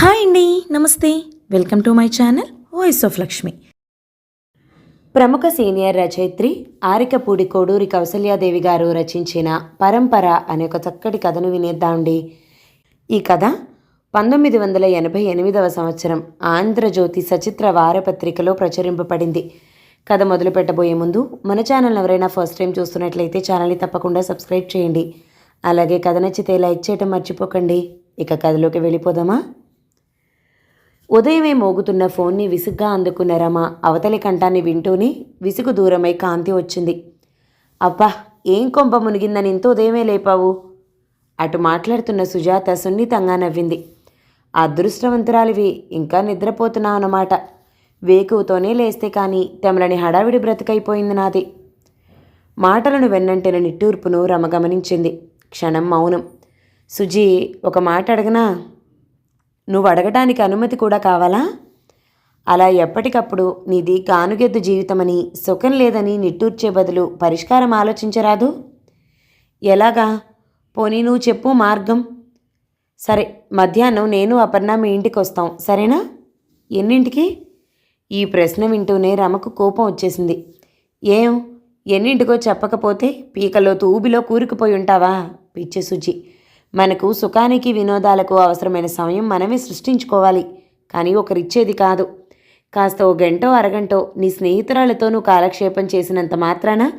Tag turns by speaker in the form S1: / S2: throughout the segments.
S1: Hi అండి నమస్తే. Welcome to my channel voice of Lakshmi.
S2: ప్రముఖ సీనియర్ రచయిత్రి ఆరికపూడి కోడూరి కౌసల్యాదేవి గారు రచించిన పరంపర అనే ఒక చక్కటి కథను వినేద్దామండి ఈ కథ పంతొమ్మిది వందల ఎనభై ఎనిమిదవ సంవత్సరం ఆంధ్రజ్యోతి సచిత్ర వారపత్రికలో ప్రచురింపబడింది. కథ మొదలు పెట్టబోయే ముందు మన ఛానల్ ఎవరైనా ఫస్ట్ టైం చూస్తున్నట్లయితే ఛానల్ని తప్పకుండా సబ్స్క్రైబ్ చేయండి. అలాగే కథ నచ్చితే లైక్ చేయటం మర్చిపోకండి. ఇక కథలోకి వెళ్ళిపోదామా? ఉదయమే మోగుతున్న ఫోన్ని విసుగ్గా అందుకున్న రమ అవతలి కంఠాన్ని వింటూనే విసుగు దూరమై కాంతి వచ్చింది. అబ్బా ఏం కొంప మునిగిందని ఇంత ఉదయమే లేపావు? అటు మాట్లాడుతున్న సుజాత సున్నితంగా నవ్వింది. అదృష్టవంతురాలివి ఇంకా నిద్రపోతున్నావు అన్నమాట. వేకువతోనే లేస్తే కానీ తమలని హడావిడి బ్రతికైపోయింది నాది. మాటలను వెన్నంటిన నిట్టూర్పును రమ గమనించింది. క్షణం మౌనం. సుజీ ఒక మాట అడగనా? నువ్వు అడగటానికి అనుమతి కూడా కావాలా? అలా ఎప్పటికప్పుడు నీది కానుగెద్దు జీవితమని సుఖం లేదని నిట్టూర్చే బదులు పరిష్కారం ఆలోచించరాదు? ఎలాగా? పోనీ నువ్వు చెప్పు మార్గం. సరే మధ్యాహ్నం నేను అపర్ణ మీ ఇంటికి వస్తాం సరేనా? ఎన్నింటికి? ఈ ప్రశ్న వింటూనే రమకు కోపం వచ్చేసింది. ఏం? ఎన్నింటికో చెప్పకపోతే పీకలో తూబిలో కూరుకుపోయి ఉంటావా పిచ్చి సుచి. మనకు సుఖానికి వినోదాలకు అవసరమైన సమయం మనమే సృష్టించుకోవాలి. కానీ ఒకరిచ్చేది కాదు. కాస్త ఓ గంటో అరగంటో నీ స్నేహితురాలతో నువ్వు కాలక్షేపం చేసినంత మాత్రాన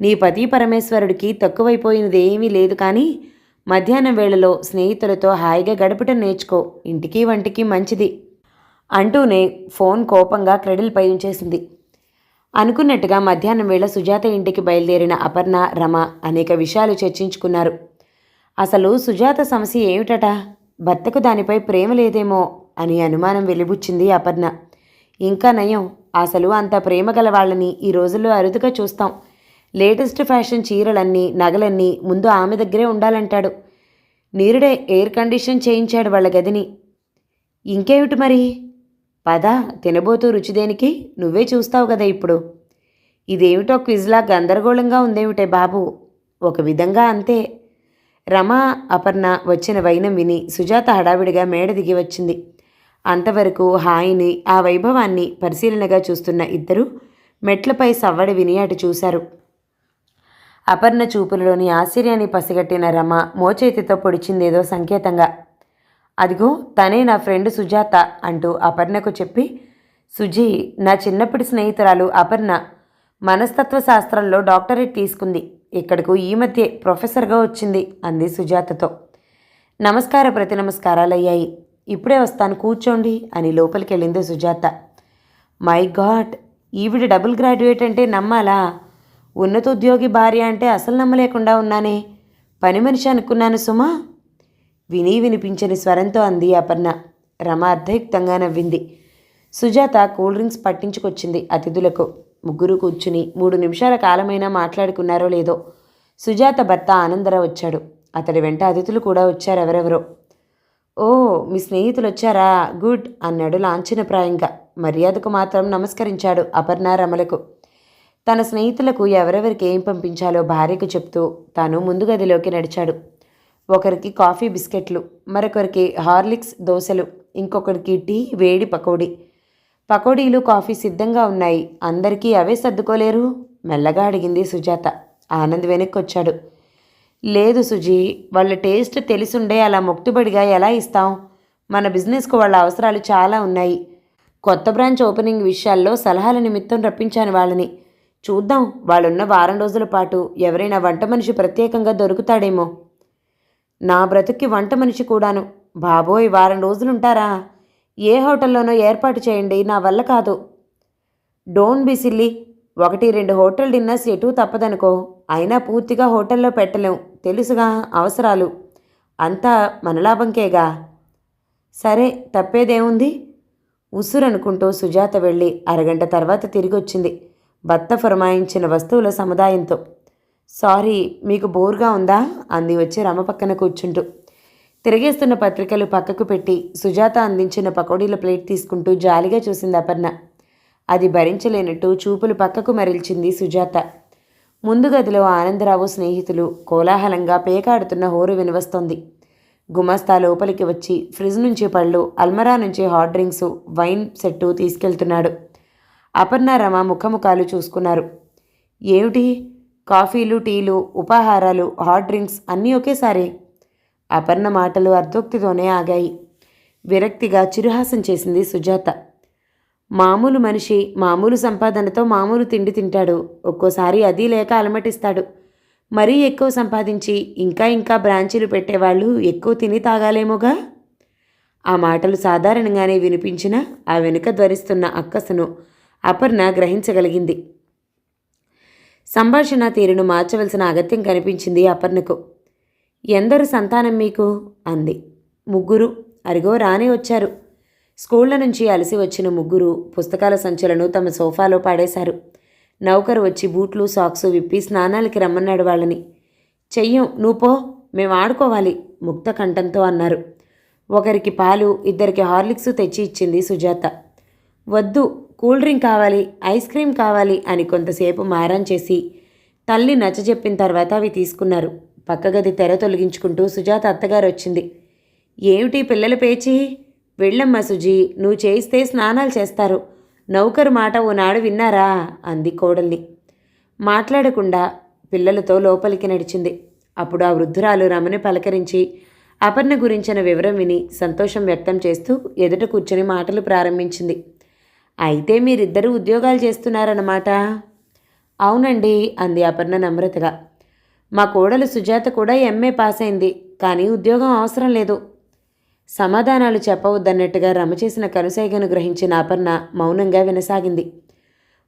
S2: నీ పతి పరమేశ్వరుడికి తక్కువైపోయినది ఏమీ లేదు కానీ మధ్యాహ్నం వేళలో స్నేహితులతో హాయిగా గడపటం నేర్చుకో. ఇంటికి వంటికి మంచిది అంటూనే ఫోన్ కోపంగా క్రెడిల్పై ఉంచేసింది. అనుకున్నట్టుగా మధ్యాహ్నం వేళ సుజాత ఇంటికి బయలుదేరిన అపర్ణ రమ అనేక విషయాలు చర్చించుకున్నారు. అసలు సుజాత సమస్య ఏమిటట? భర్తకు దానిపై ప్రేమ లేదేమో అని అనుమానం వెలిబుచ్చింది అపర్ణ. ఇంకా నయం అసలు అంత ప్రేమ గల వాళ్ళని ఈ రోజుల్లో అరుదుగా చూస్తాం. లేటెస్ట్ ఫ్యాషన్ చీరలన్నీ నగలన్నీ ముందు ఆమె దగ్గరే ఉండాలంటాడు. నీరుడే ఎయిర్ కండిషన్ చేయించాడు వాళ్ళ గదిని. ఇంకేమిటి మరి? పద తినబోతూ రుచి దేనికి? నువ్వే చూస్తావు కదా ఇప్పుడు. ఇదేమిటో క్విజ్లా గందరగోళంగా ఉందేమిటే బాబు? ఒక విధంగా అంతే. రమ అపర్ణ వచ్చిన వైనం విని సుజాత హడావిడిగా మేడ దిగి వచ్చింది. అంతవరకు హాయిని ఆ వైభవాన్ని పరిశీలనగా చూస్తున్న ఇద్దరు మెట్లపై సవ్వడి విని అటు చూశారు. అపర్ణ చూపులలోని ఆశ్చర్యాన్ని పసిగట్టిన రమ మోచేతితో పొడిచిందేదో సంకేతంగా అదిగో తనే నా ఫ్రెండ్ సుజాత అంటూ అపర్ణకు చెప్పి సుజీ నా చిన్నప్పటి స్నేహితురాలు అపర్ణ మనస్తత్వ శాస్త్రంలో డాక్టరేట్ తీసుకుంది. ఇక్కడకు ఈ మధ్య ప్రొఫెసర్గా వచ్చింది అంది సుజాతతో. నమస్కార ప్రతి నమస్కారాలయ్యాయి ఇప్పుడే వస్తాను కూర్చోండి అని లోపలికి వెళ్ళింది సుజాత. My god! ఈవిడ డబుల్ గ్రాడ్యుయేట్ అంటే నమ్మాలా? ఉన్నత ఉద్యోగి భార్య అంటే అసలు నమ్మలేకుండా ఉన్నానే. పని మనిషి అనుకున్నాను సుమా? విని వినిపించని స్వరంతో అంది అపర్ణ. రమ అర్ధయుక్తంగా నవ్వింది. సుజాత కూల్ డ్రింక్స్ పట్టించుకొచ్చింది అతిథులకు. ముగ్గురు కూర్చుని మూడు నిమిషాల కాలమైనా మాట్లాడుకున్నారో లేదో. సుజాత భర్త ఆనందరావు వచ్చాడు. అతడి వెంట అతిథులు కూడా వచ్చారు ఎవరెవరో ఓ మీ స్నేహితులు వచ్చారా? గుడ్ అన్నాడు లాంఛనప్రాయంగా. మర్యాదకు మాత్రం నమస్కరించాడు అపర్ణ రమలకు. తన స్నేహితులకు ఎవరెవరికి ఏం పంపించాలో భార్యకు చెప్తూ తాను ముందు గదిలోకి నడిచాడు. ఒకరికి కాఫీ బిస్కెట్లు మరొకరికి హార్లిక్స్ దోశలు ఇంకొకరికి టీ వేడి పకోడీ. పకోడీలు కాఫీ సిద్ధంగా ఉన్నాయి. అందరికీ అవే సర్దుకోలేరు? మెల్లగా అడిగింది సుజాత. ఆనంద్ వెనక్కి వచ్చాడు లేదు సుజీ వాళ్ళ టేస్ట్ తెలిసుండే అలా మొక్తుబడిగా ఎలా ఇస్తాం? మన బిజినెస్కు వాళ్ళ అవసరాలు చాలా ఉన్నాయి. కొత్త బ్రాంచ్ ఓపెనింగ్ విషయాల్లో సలహాల నిమిత్తం రప్పించాను వాళ్ళని. చూద్దాం వాళ్ళున్న వారం రోజుల పాటు ఎవరైనా వంట మనిషి ప్రత్యేకంగా దొరుకుతాడేమో. నా బ్రతుక్కి వంట మనిషి కూడాను. బాబోయ్ వారం రోజులుంటారా? ఏ హోటల్లోనో ఏర్పాటు చేయండి నా వల్ల కాదు. డోంట్ బి సిల్లీ ఒకటి రెండు హోటల్ డిన్నర్స్ ఎటూ తప్పదనుకో. అయినా పూర్తిగా హోటల్లో పెట్టలేం తెలుసుగా అవసరాలు. అంతా మన లాభంకేగా. సరే తప్పేదేముంది? ఉసురనుకుంటూ సుజాత వెళ్ళి అరగంట తర్వాత తిరిగి వచ్చింది భర్త ఫరమాయించిన వస్తువుల సముదాయంతో. సారీ మీకు బోర్గా ఉందా? అంది వచ్చి రమ పక్కన కూర్చుంటూ. తిరిగేస్తున్న పత్రికలు పక్కకు పెట్టి సుజాత అందించిన పకోడీల ప్లేట్ తీసుకుంటూ జాలిగా చూసింది అపర్ణ. అది భరించలేనట్టు చూపులు పక్కకు మరిల్చింది సుజాత. ముందు గదిలో ఆనందరావు స్నేహితులు కోలాహలంగా పేకాడుతున్న హోరు వినవస్తోంది. గుమస్తా లోపలికి వచ్చి ఫ్రిడ్జ్ నుంచి పళ్ళు అల్మరా నుంచి హాట్ డ్రింక్స్ వైన్ సెట్టు తీసుకెళ్తున్నాడు. అపర్ణ రమ ముఖముఖాలు చూసుకున్నారు. ఏమిటి? కాఫీలు టీలు ఉపాహారాలు హాట్ డ్రింక్స్ అన్నీ ఒకేసారి? అపర్ణ మాటలు అర్ధోక్తితోనే ఆగాయి. విరక్తిగా చిరుహాసం చేసింది సుజాత. మామూలు మనిషి మామూలు సంపాదనతో మామూలు తిండి తింటాడు. ఒక్కోసారి అది లేక అలమటిస్తాడు. మరీ ఎక్కువ సంపాదించి ఇంకా ఇంకా బ్రాంచీలు పెట్టేవాళ్ళు ఎక్కువ తిని తాగాలేమోగా? ఆ మాటలు సాధారణంగానే వినిపించినా ఆ వెనుక ధ్వరిస్తున్న అక్కసును అపర్ణ గ్రహించగలిగింది. సంభాషణ తీరును మార్చవలసిన అగత్యం కనిపించింది అపర్ణకు. ఎందరు సంతానం మీకు? అంది. ముగ్గురు. అరిగో రానే వచ్చారు. స్కూళ్ళ నుంచి అలసి వచ్చిన ముగ్గురు పుస్తకాల సంచులను తమ సోఫాలో పాడేశారు. నౌకరు వచ్చి బూట్లు సాక్స్ విప్పి స్నానాలకి రమ్మన్నాడు వాళ్ళని. చెయ్యం నువ్వు పో మేము ఆడుకోవాలి ముక్త కంఠంతో అన్నారు. ఒకరికి పాలు ఇద్దరికి హార్లిక్స్ తెచ్చి ఇచ్చింది సుజాత. వద్దు కూల్ డ్రింక్ కావాలి ఐస్ క్రీమ్ కావాలి అని కొంతసేపు మారం చేసి తల్లి నచ్చజెప్పిన తర్వాత అవి తీసుకున్నారు. పక్కగది తెర తొలగించుకుంటూ సుజాత అత్తగారు వచ్చింది. ఏమిటి పిల్లల పేచి? వెళ్ళమ్మా సుజీ నువ్వు చేయిస్తే స్నానాలు చేస్తారు. నౌకరు మాట ఓనాడు విన్నారా? అంది కోడల్ని. మాట్లాడకుండా పిల్లలతో లోపలికి నడిచింది. అప్పుడు ఆ వృద్ధురాలు రమని పలకరించి అపర్ణ గురించిన వివరం విని సంతోషం వ్యక్తం చేస్తూ ఎదుట కూర్చొని మాటలు ప్రారంభించింది. అయితే మీరిద్దరూ ఉద్యోగాలు చేస్తున్నారన్నమాట? అవునండి అంది అపర్ణ నమ్రతగా. మా కోడలు సుజాత కూడా ఎంఏ పాస్ అయింది కానీ ఉద్యోగం అవసరం లేదు. సమాధానాలు చెప్పవద్దన్నట్టుగా రమ చేసిన కనుసైగను గ్రహించిన అపర్ణ మౌనంగా వినసాగింది.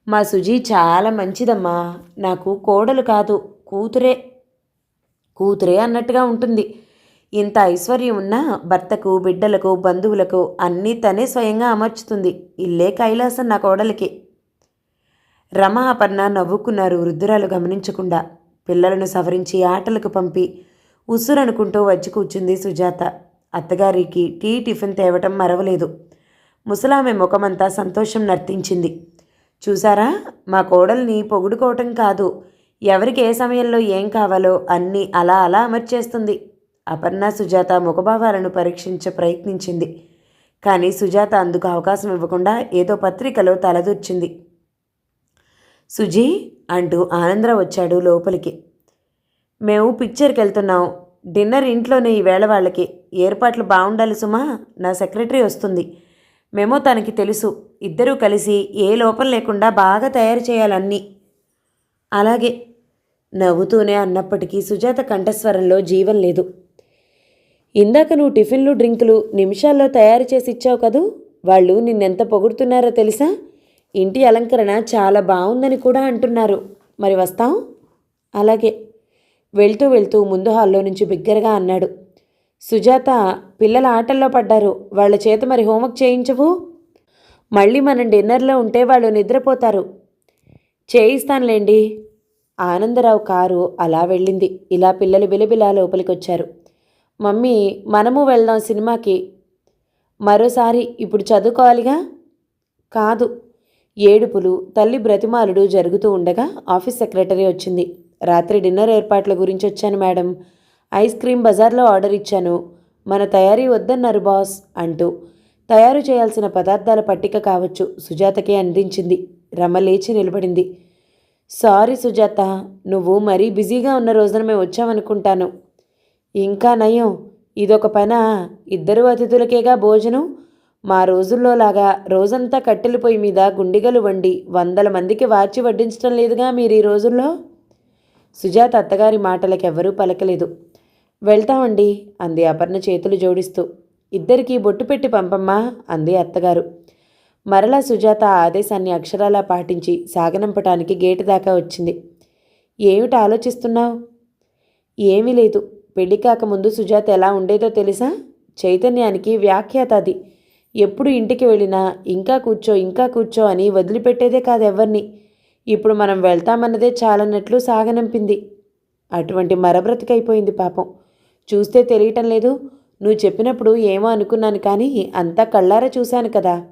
S2: మా సుజీ చాలా మంచిదమ్మా నాకు కోడలు కాదు కూతురే. కూతురే అన్నట్టుగా ఉంటుంది. ఇంత ఐశ్వర్యం ఉన్నా భర్తకు బిడ్డలకు బంధువులకు అన్నీ తనే స్వయంగా అమర్చుతుంది. ఇల్లే కైలాసం నా కోడలికి. రమ అపర్ణ నవ్వుకున్నారు వృద్ధురాలు గమనించకుండా. పిల్లలను సవరించి ఆటలకు పంపి ఉస్సురనుకుంటూ వచ్చి కూర్చుంది సుజాత. అత్తగారికి టీ టిఫిన్ తేవటం మరవలేదు. ముసలామె ముఖమంతా సంతోషం నర్తించింది. చూసారా మా కోడల్ని పొగుడుకోవటం కాదు. ఎవరికి ఏ సమయంలో ఏం కావాలో అన్నీ అలా అలా అమర్చేస్తుంది. అపర్ణ సుజాత ముఖభావాలను పరీక్షించ ప్రయత్నించింది. కానీ సుజాత అందుకు అవకాశం ఇవ్వకుండా ఏదో పత్రికలో తలదూర్చింది. సుజీ అంటూ ఆనందరావు వచ్చాడు లోపలికి. మేము పిక్చర్కి వెళ్తున్నాం డిన్నర్ ఇంట్లోనే ఈవేళ వాళ్ళకి. ఏర్పాట్లు బాగుండాలి సుమా. నా సెక్రటరీ వస్తుంది. మేమో తనకి తెలుసు. ఇద్దరూ కలిసి ఏ లోపం లేకుండా బాగా తయారు చేయాలన్నీ. అలాగే నవ్వుతూనే అన్నప్పటికీ సుజాత కంఠస్వరంలో జీవం లేదు. ఇందాక నువ్వు టిఫిన్లు డ్రింకులు నిమిషాల్లో తయారు చేసి ఇచ్చావు కదూ? వాళ్ళు నిన్నెంత పొగుడుతున్నారో తెలుసా? ఇంటి అలంకరణ చాలా బాగుందని కూడా అంటున్నారు. మరి వస్తాం? అలాగే. వెళ్తూ వెళ్తూ ముందు హాల్లో నుంచి బిగ్గరగా అన్నాడు. సుజాత పిల్లల ఆటల్లో పడ్డారు. వాళ్ళ చేత మరి హోంవర్క్ చేయించవు? మళ్ళీ మనం డిన్నర్లో ఉంటే వాళ్ళు నిద్రపోతారు. చేయిస్తానులేండి. ఆనందరావు కారు అలా వెళ్ళింది. ఇలా పిల్లలు బిలబిలా లోపలికొచ్చారు. మమ్మీ మనము వెళ్దాం సినిమాకి. మరోసారి ఇప్పుడు చదువుకోవాలిగా? కాదు. ఏడుపులు తల్లి బ్రతిమాలుడు జరుగుతూ ఉండగా ఆఫీస్ సెక్రటరీ వచ్చింది. రాత్రి డిన్నర్ ఏర్పాట్ల గురించి వచ్చాను మేడం. ఐస్ క్రీమ్ బజార్లో ఆర్డర్ ఇచ్చాను. మన తయారీ వద్దన్నారు బాస్ అంటూ. తయారు చేయాల్సిన పదార్థాల పట్టిక కావచ్చు సుజాతకే అందించింది. రమ లేచి నిలబడింది. సారీ సుజాత నువ్వు మరీ బిజీగా ఉన్న రోజున మేము వచ్చామనుకుంటాను. ఇంకా నయం. ఇదొక పన? ఇద్దరు అతిథులకేగా భోజనం? మా రోజుల్లో లాగా రోజంతా కట్టెల పొయ్యి మీద గుండిగలు వండి వందల మందికి వార్చి వడ్డించడం లేదుగా మీరు ఈ రోజుల్లో? సుజాత అత్తగారి మాటలకెవ్వరూ పలకలేదు. వెళ్తామండి అంది అపర్ణ చేతులు జోడిస్తూ. ఇద్దరికీ బొట్టు పెట్టి పంపమ్మా అంది అత్తగారు. మరలా సుజాత ఆ ఆదేశాన్ని అక్షరాలా పాటించి సాగనంపటానికి గేటు దాకా వచ్చింది. ఏమిటి ఆలోచిస్తున్నావు? ఏమీ లేదు. పెళ్ళి కాకముందు సుజాత ఎలా ఉండేదో తెలుసా? చైతన్యానికి వ్యాఖ్యాత అది. ఎప్పుడు ఇంటికి వెళ్ళినా ఇంకా కూర్చో ఇంకా కూర్చో అని వదిలిపెట్టేదే కాదు ఎవరిని. ఇప్పుడు మనం వెళ్తామన్నదే చాలన్నట్లు సాగనంపింది. అటువంటి మరబ్రతికైపోయింది పాపం. చూస్తే తెలియటం లేదు. నువ్వు చెప్పినప్పుడు ఏమో అనుకున్నాను కానీ అంతా కళ్ళారా చూశాను కదా.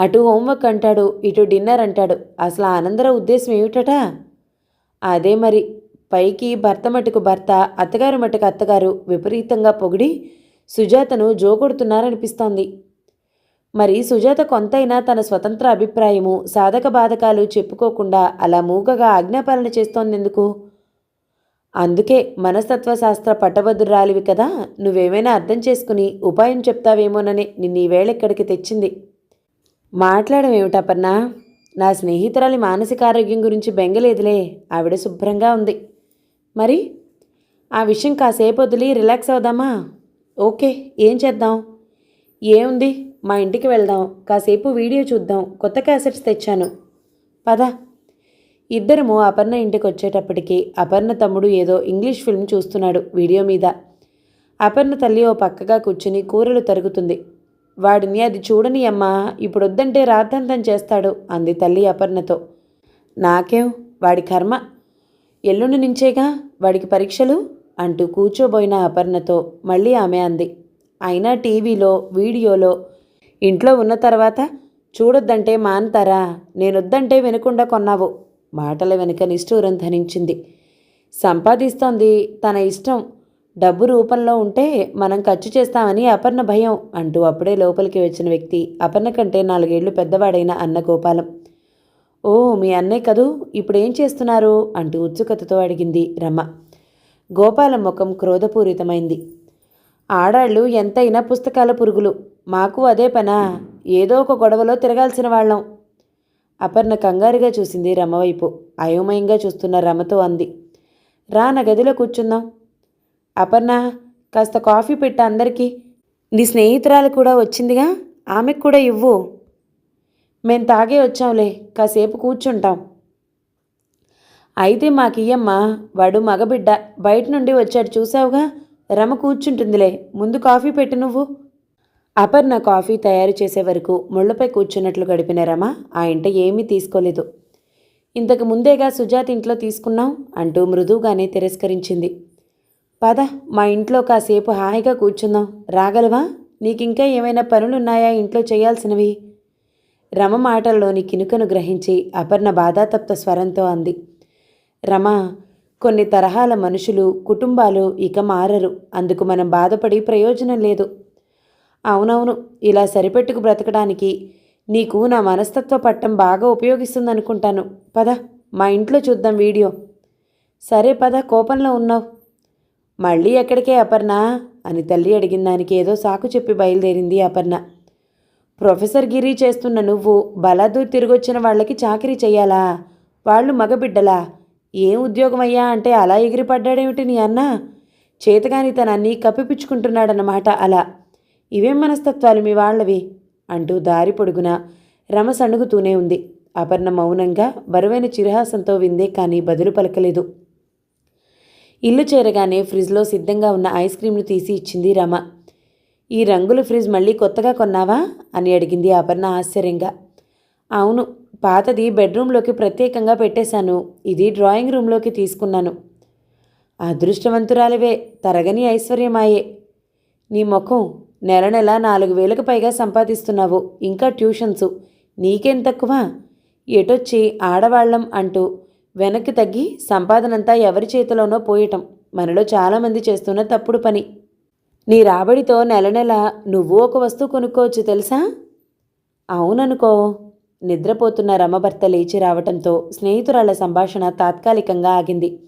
S2: అటు హోంవర్క్ అంటాడు ఇటు డిన్నర్ అంటాడు. అసలు ఆనందరావు ఉద్దేశం ఏమిటట? అదే మరి. పైకి భర్త మటుకు భర్త అత్తగారు మటుకు అత్తగారు విపరీతంగా పొగిడి సుజాతను జోగొడుతున్నారనిపిస్తోంది మరి సుజాత కొంతైనా తన స్వతంత్ర అభిప్రాయము సాధక బాధకాలు చెప్పుకోకుండా అలా మూగగా ఆజ్ఞాపాలన చేస్తోందెందుకు? అందుకే మనస్తత్వ శాస్త్ర పట్టభద్రురాలివి కదా నువ్వేమైనా అర్థం చేసుకుని ఉపాయం చెప్తావేమోనని నిన్ను ఈవేళ ఇక్కడికి తెచ్చింది. మాట్లాడమేమిటపర్ణ నా స్నేహితురాలి మానసిక ఆరోగ్యం గురించి బెంగలేదులే ఆవిడ శుభ్రంగా ఉంది. మరి? ఆ విషయం కాసేపు వదిలి రిలాక్స్ అవుదామా? ఓకే ఏం చేద్దాం? ఏముంది? మా ఇంటికి వెళ్దాం. కాసేపు వీడియో చూద్దాం. కొత్త క్యాసెట్స్ తెచ్చాను. పద. ఇద్దరము అపర్ణ ఇంటికి వచ్చేటప్పటికి అపర్ణ తమ్ముడు ఏదో ఇంగ్లీష్ ఫిల్మ్ చూస్తున్నాడు వీడియో మీద. అపర్ణ తల్లి ఓ పక్కగా కూర్చుని కూరలు తరుగుతుంది. వాడిని అది చూడని అమ్మా ఇప్పుడు వద్దంటే రాద్ధాంతం చేస్తాడు అంది తల్లి అపర్ణతో. నాకేం? వాడి కర్మ? ఎల్లుండి నుంచేగా? వాడికి పరీక్షలు? అంటూ కూర్చోబోయిన అపర్ణతో మళ్ళీ ఆమె అంది. అయినా టీవీలో వీడియోలో ఇంట్లో ఉన్న తర్వాత చూడొద్దంటే మానతారా నేనొద్దంటే వినకుండా కొన్నావు మాటల వెనుక నిష్ఠూరం ధనించింది. సంపాదిస్తోంది తన ఇష్టం డబ్బు రూపంలో ఉంటే మనం ఖర్చు చేస్తామని అపర్ణ భయం అంటూ అప్పుడే లోపలికి వచ్చిన వ్యక్తి అపర్ణ కంటే నాలుగేళ్ళు పెద్దవాడైన అన్న గోపాలం. ఓ మీ అన్నయ్య కదూ ఇప్పుడేం చేస్తున్నారు? అంటూ ఉత్సుకతతో అడిగింది రమ. గోపాలం ముఖం క్రోధపూరితమైంది. ఆడాళ్ళు ఎంతైనా పుస్తకాల పురుగులు. మాకు అదే పనా? ఏదో ఒక గొడవలో తిరగాల్సిన వాళ్ళం. అపర్ణ కంగారుగా చూసింది రమ వైపు. అయోమయంగా చూస్తున్న రమతో అంది. రా నా గదిలో కూర్చుందాం. అపర్ణ కాస్త కాఫీ పెట్ట అందరికీ. నీ స్నేహితురాలు కూడా వచ్చిందిగా? ఆమెకు కూడా ఇవ్వు. మేం తాగే వచ్చాంలే. కాసేపు కూర్చుంటాం. అయితే మాకియ్యమ్మ వాడు మగబిడ్డ. బయట నుండి వచ్చాడు చూసావుగా రమ కూర్చుంటుందిలే. ముందు కాఫీ పెట్టు నువ్వు. అపర్ణ కాఫీ తయారు చేసే వరకు ముళ్ళపై కూర్చున్నట్లు గడిపిన రమ ఆ ఇంట ఏమీ తీసుకోలేదు. ఇంతకు ముందేగా సుజాత ఇంట్లో తీసుకున్నాం అంటూ మృదువుగానే తిరస్కరించింది. పద మా ఇంట్లో కాసేపు హాయిగా కూర్చుందాం. రాగలవా? నీకింకా ఏమైనా పనులున్నాయా ఇంట్లో చేయాల్సినవి? రమ మాటల్లోని కినుకను గ్రహించి అపర్ణ బాధాతప్త స్వరంతో అంది. రమ కొన్ని తరహాల మనుషులు కుటుంబాలు ఇక మారరు. అందుకు మనం బాధపడి ప్రయోజనం లేదు. అవునవును ఇలా సరిపెట్టుకు బ్రతకడానికి నీకు నా మనస్తత్వ పట్టం బాగా ఉపయోగిస్తుందనుకుంటాను. పద మా ఇంట్లో చూద్దాం వీడియో. సరే పద కోపంలో ఉన్నావు. మళ్ళీ ఎక్కడికే అపర్ణ? అని తల్లి అడిగిన దానికి ఏదో సాకు చెప్పి బయలుదేరింది అపర్ణ. ప్రొఫెసర్ గిరి చేస్తున్న నువ్వు బలాదూర్ తిరిగొచ్చిన వాళ్ళకి చాకరీ చెయ్యాలా? వాళ్ళు మగబిడ్డలా? ఏం ఉద్యోగం అయ్యా అంటే అలా ఎగిరిపడ్డాడేమిటి నీ అన్న? చేతగాని తనన్నీ కప్పిపుచ్చుకుంటున్నాడన్నమాట అలా. ఇవేం మనస్తత్వాలు మీ వాళ్ళవి? అంటూ దారి పొడుగున రమ సణుగుతూనే ఉంది. అపర్ణ మౌనంగా బరువైన చిరహాసంతో విందే కానీ బదులు పలకలేదు. ఇల్లు చేరగానే ఫ్రిడ్జ్లో సిద్ధంగా ఉన్న ఐస్ క్రీమ్ను తీసి ఇచ్చింది రమ. ఈ రంగుల ఫ్రిడ్జ్ మళ్ళీ కొత్తగా కొన్నావా? అని అడిగింది అపర్ణ ఆశ్చర్యంగా. అవును పాతది బెడ్రూమ్లోకి ప్రత్యేకంగా పెట్టేశాను. ఇది డ్రాయింగ్ రూమ్లోకి తీసుకున్నాను. అదృష్టవంతురాలివే తరగని ఐశ్వర్యమాయే. నీ ముఖం నెల నెల నాలుగు వేలకు పైగా సంపాదిస్తున్నావు. ఇంకా ట్యూషన్స్. నీకేం తక్కువ? ఎటొచ్చి ఆడవాళ్ళం అంటూ వెనక్కి తగ్గి సంపాదనంతా ఎవరి చేతిలోనో పోయటం. మనలో చాలామంది చేస్తున్న తప్పుడు పని. నీ రాబడితో నెల నెల నువ్వు ఒక వస్తువు కొనుక్కోవచ్చు తెలుసా? అవుననుకో. నిద్రపోతున్న రమభర్త లేచి రావటంతో స్నేహితురాళ్ళ సంభాషణ తాత్కాలికంగా ఆగింది.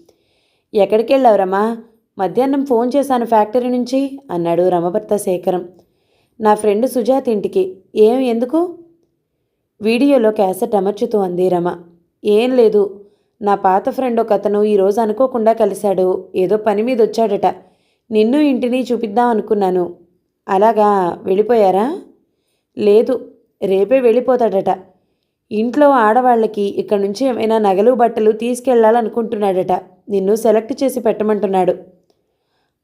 S2: ఎక్కడికెళ్ళావు రమా? మధ్యాహ్నం ఫోన్ చేశాను ఫ్యాక్టరీ నుంచి అన్నాడు రమభర్త శేఖరం. నా ఫ్రెండ్ సుజాత్ ఇంటికి. ఏం ఎందుకు? వీడియోలో క్యాసెట్ అమర్చుతూ అంది రమ. ఏం లేదు. నా పాత ఫ్రెండ్ ఒక అతను ఈరోజు అనుకోకుండా కలిశాడు. ఏదో పని మీద వచ్చాడట. నిన్ను ఇంటిని చూపిద్దాం అనుకున్నాను. అలాగా? వెళ్ళిపోయారా? లేదు. రేపే వెళ్ళిపోతాడట. ఇంట్లో ఆడవాళ్ళకి ఇక్కడ నుంచి ఏమైనా నగలు బట్టలు తీసుకెళ్ళాలనుకుంటున్నాడట. నిన్ను సెలెక్ట్ చేసి పెట్టమంటున్నాడు.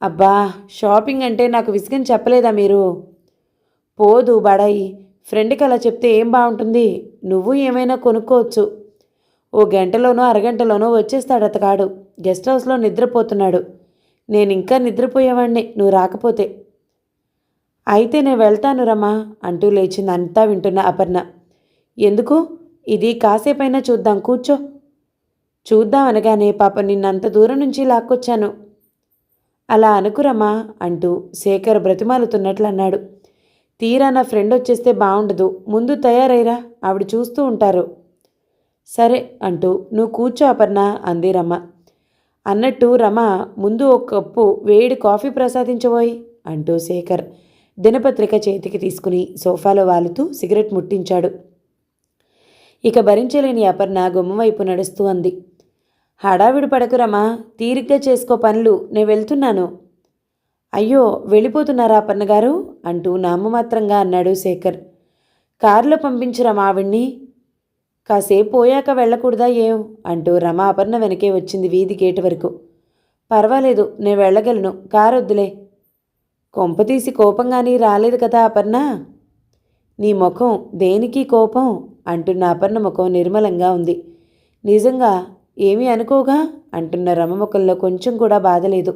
S2: అబ్బా షాపింగ్ అంటే నాకు విసుగని చెప్పలేదా మీరు? పోదు బడాయి ఫ్రెండ్కి అలా చెప్తే ఏం బాగుంటుంది? నువ్వు ఏమైనా కొనుక్కోవచ్చు. ఓ గంటలోనో అరగంటలోనో వచ్చేస్తాడు అతగాడు గెస్ట్ హౌస్లో నిద్రపోతున్నాడు. నేను ఇంకా నిద్రపోయేవాడిని నువ్వు రాకపోతే. అయితే నేను వెళ్తాను రమ్మా అంటూ లేచింది అంతా వింటున్న అపర్ణ. ఎందుకు? ఇది కాసేపైనా చూద్దాం కూర్చో. చూద్దాం అనగానే పాప నిన్నంత దూరం నుంచి లాక్కొచ్చాను. అలా అనుకురమ్మా అంటూ శేఖర్ బ్రతిమాలుతున్నట్లు అన్నాడు. తీరా నా ఫ్రెండ్ వచ్చేస్తే బాగుండదు ముందు తయారైరా ఆవిడ చూస్తూ ఉంటారు. సరే అంటూ నువ్వు కూర్చో అపర్ణ అంది రమ. అన్నట్టు రమ ముందు ఒక కప్పు వేడి కాఫీ ప్రసాదించబోయి అంటూ శేఖర్ దినపత్రిక చేతికి తీసుకుని సోఫాలో వాలుతూ సిగరెట్ ముట్టించాడు. ఇక భరించలేని అపర్ణ గుమ్మ వైపు నడుస్తూ అంది. హడావిడి పడకురమా తీరిగ్గా చేసుకో పనులు నేను వెళ్తున్నాను. అయ్యో వెళ్ళిపోతున్నారా అపర్ణ గారు? అంటూ నామమాత్రంగా అన్నాడు శేఖర్. కారులో పంపించరా ఆవిడ్ని. కాసేపు పోయాక వెళ్ళకూడదా ఏం? అంటూ రమ అపర్ణ వెనకే వచ్చింది వీధి గేటు వరకు. పర్వాలేదు నేను వెళ్ళగలను కారు వద్దులే కొంపతీసి కోపంగాని రాలేదు కదా అపర్ణ? నీ ముఖం దేనికి కోపం అంటున్న అపర్ణ ముఖం నిర్మలంగా ఉంది. నిజంగా ఏమీ అనుకోగా? అంటున్న రమ ముఖంలో కొంచెం కూడా బాధలేదు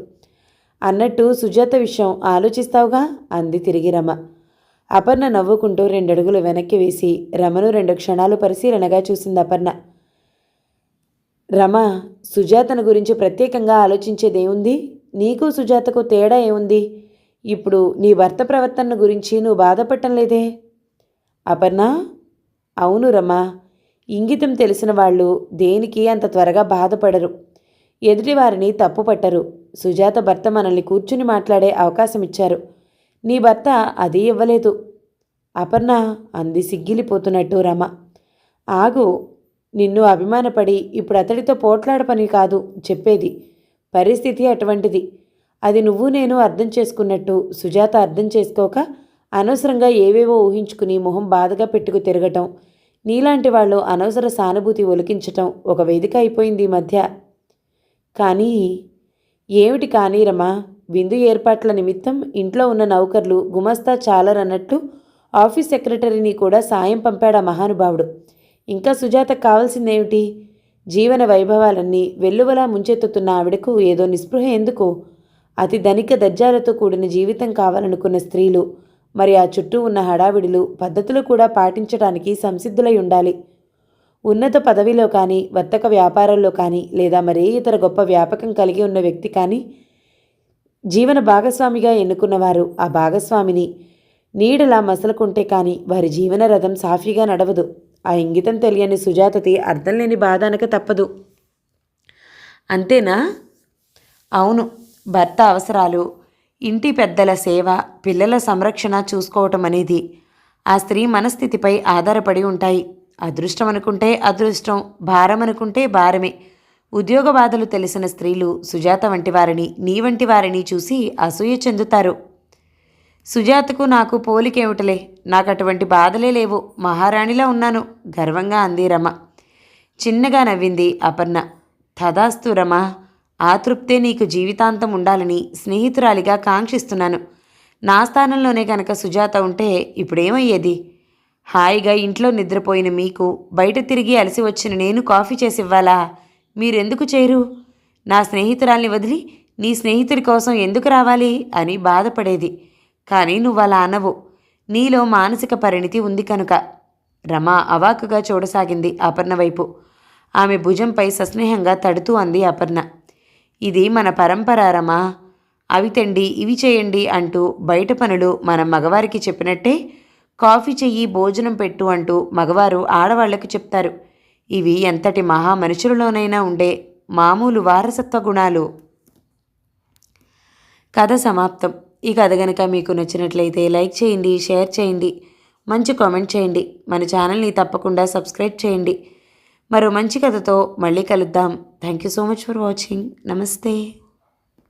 S2: అన్నట్టు సుజాత విషయం ఆలోచిస్తావుగా? అంది తిరిగి రమ. అపర్ణ నవ్వుకుంటూ రెండడుగులు వెనక్కి వేసి రమను రెండు క్షణాలు పరిశీలనగా చూసింది అపర్ణ. రమ సుజాతను గురించి ప్రత్యేకంగా ఆలోచించేదేముంది? నీకు సుజాతకు తేడా ఏముంది? ఇప్పుడు నీ భర్త ప్రవర్తన గురించి నువ్వు బాధపడటం లేదే? అపర్ణ అవును రమా. ఇంగితం తెలిసిన వాళ్ళు దేనికి అంత త్వరగా బాధపడరు. ఎదుటివారిని తప్పు పట్టరు. సుజాత భర్త మనల్ని కూర్చుని మాట్లాడే అవకాశం ఇచ్చారు నీ భర్త అది ఇవ్వలేదు. అపర్ణ అంది సిగ్గిలిపోతున్నట్టు రమ. ఆగు నిన్ను అభిమానపడి ఇప్పుడు అతడితో పోట్లాడ పని కాదు చెప్పేది. పరిస్థితి అటువంటిది. అది నువ్వు నేను అర్థం చేసుకున్నట్టు సుజాత అర్థం చేసుకోక అనవసరంగా ఏవేవో ఊహించుకుని మొహం బాధగా పెట్టుకు తిరగటం నీలాంటి వాళ్ళు అనవసర సానుభూతి ఒలికించటం ఒక వేదిక అయిపోయింది ఈ మధ్య. కానీ ఏమిటి కానీ రమా విందు ఏర్పాట్ల నిమిత్తం ఇంట్లో ఉన్న నౌకర్లు గుమస్తా చాలరన్నట్టు ఆఫీస్ సెక్రటరీని కూడా సాయం పంపాడు ఆ మహానుభావుడు. ఇంకా సుజాత కావాల్సిందేమిటి? జీవన వైభవాలన్నీ వెల్లువలా ముంచెత్తుతున్న ఆవిడకు ఏదో నిస్పృహ ఎందుకు? అతి ధనిక దర్జాలతో కూడిన జీవితం కావాలనుకున్న స్త్రీలు మరి ఆ చుట్టూ ఉన్న హడావిడులు పద్ధతులు కూడా పాటించడానికి సంసిద్ధులై ఉండాలి. ఉన్నత పదవిలో కానీ వర్తక వ్యాపారంలో కానీ లేదా మరే ఇతర గొప్ప వ్యాపకం కలిగి ఉన్న వ్యక్తి కానీ జీవన భాగస్వామిగా ఎన్నుకున్నవారు ఆ భాగస్వామిని. నీడలా మసలుకుంటే కానీ వారి జీవన రథం సాఫీగా నడవదు. ఆ ఇంగితం తెలియని సుజాతతి అర్థం లేని బాధ అనక తప్పదు. అంతేనా? అవును. భర్త అవసరాలు ఇంటి పెద్దల సేవ పిల్లల సంరక్షణ చూసుకోవటం అనేది ఆ స్త్రీ మనస్థితిపై ఆధారపడి ఉంటాయి. అదృష్టం అనుకుంటే అదృష్టం భారం అనుకుంటే భారమే. ఉద్యోగ బాధలు తెలిసిన స్త్రీలు సుజాత వంటి వారిని నీ వంటి వారిని చూసి అసూయ చెందుతారు. సుజాతకు నాకు పోలికేమిటలే? నాకు అటువంటి బాధలే లేవు. మహారాణిలా ఉన్నాను. గర్వంగా అంది రమ. చిన్నగా నవ్వింది అపర్ణ. తదాస్తు రమ ఆ తృప్తే నీకు జీవితాంతం ఉండాలని స్నేహితురాలిగా కాంక్షిస్తున్నాను. నా స్థానంలోనే కనుక సుజాత ఉంటే ఇప్పుడేమయ్యేది? హాయిగా ఇంట్లో నిద్రపోయిన మీకు బయట తిరిగి అలసి వచ్చిన నేను కాఫీ చేసి ఇవ్వాలా మీరెందుకు చేరు నా స్నేహితురాల్ని వదిలి నీ స్నేహితుడి కోసం ఎందుకు రావాలి అని బాధపడేది. కానీ నువ్వు అలా అనవు. నీలో మానసిక పరిణితి ఉంది కనుక. రమ అవాకుగా చూడసాగింది అపర్ణ వైపు. ఆమె భుజంపై సస్నేహంగా తడుతూ అంది అపర్ణ. ఇది మన పరంపరారమా? అవి తెండి ఇవి చేయండి అంటూ బయట పనులు మన మగవారికి చెప్పినట్టే కాఫీ చెయ్యి భోజనం పెట్టు అంటూ మగవారు ఆడవాళ్ళకు చెప్తారు. ఇవి ఎంతటి మహా మనుషులలోనైనా ఉండే మామూలు వారసత్వ గుణాలు. కథ సమాప్తం. ఈ కథ కనుక మీకు నచ్చినట్లయితే లైక్ చేయండి షేర్ చేయండి మంచి కామెంట్ చేయండి. మన ఛానల్ని తప్పకుండా సబ్స్క్రైబ్ చేయండి. మరో మంచి కథతో మళ్ళీ కలుద్దాం. Thank you so much for watching నమస్తే.